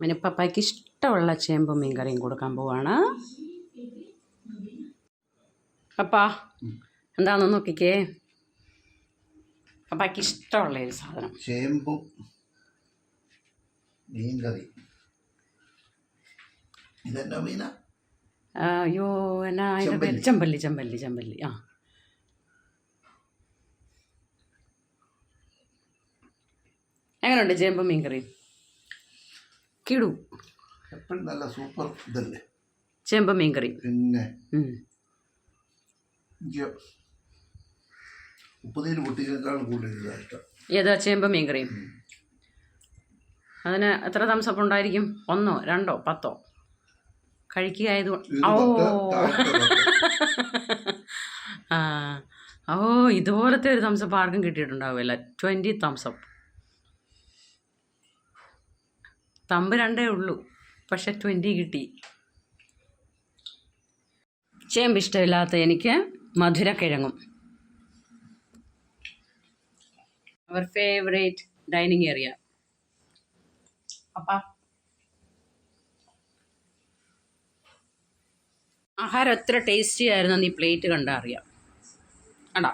പിന്നെ പപ്പായ്ക്ക് ഇഷ്ടമുള്ള ചേമ്പും മീൻകറിയും കൊടുക്കാൻ പോവാണ്. പപ്പാ എന്താണെന്ന് നോക്കിക്കേ. പപ്പായ്ക്ക് ഇഷ്ടമുള്ള ഒരു സാധനം. ചേമ്പും മീൻകറി. ഇതെന്താ മീന? അയ്യോ എന്നാ അതിന്റെ പേര്? ചെമ്പല്ലി ചെമ്പല്ലി ചെമ്പല്ലി. ആ. എങ്ങനെയുണ്ട് ചേമ്പും മീൻ കറി കിടു. എപ്പോഴും നല്ല സൂപ്പർ ഇതല്ലേ? ചേമ്പും മീൻ കറി പിന്നെ ഉം. എനിക്ക് ഉപ്പുനീര് പൊട്ടിയേക്കാൾ കൂടുതൽ ഇഷ്ടം. ഏതാ ചേമ്പ മീൻ കറിയും അതിന് എത്ര തംസപ്പ് ഉണ്ടായിരിക്കും? ഒന്നോ രണ്ടോ പത്തോ? കഴിക്കുക ആയത് ഓ. ആ. ഓ ഇതുപോലത്തെ ഒരു തംസപ്പ് ആർക്കും കിട്ടിയിട്ടുണ്ടാവില്ല. ട്വന്റി തംസപ്പ് തമ്പ് രണ്ടേ ഉള്ളൂ. പക്ഷെ ട്വന്റി കിട്ടി. ചേമ്പ് ഇഷ്ടമില്ലാത്ത എനിക്ക് മധുരക്കിഴങ്ങും അവർ ഫേവറേറ്റ് ഡൈനിങ് ഏരിയ അപ്പാ. ആഹാരം എത്ര ടേസ്റ്റി ആയിരുന്നു നീ പ്ലേറ്റ് കണ്ടാൽ അറിയാം കണ്ടാ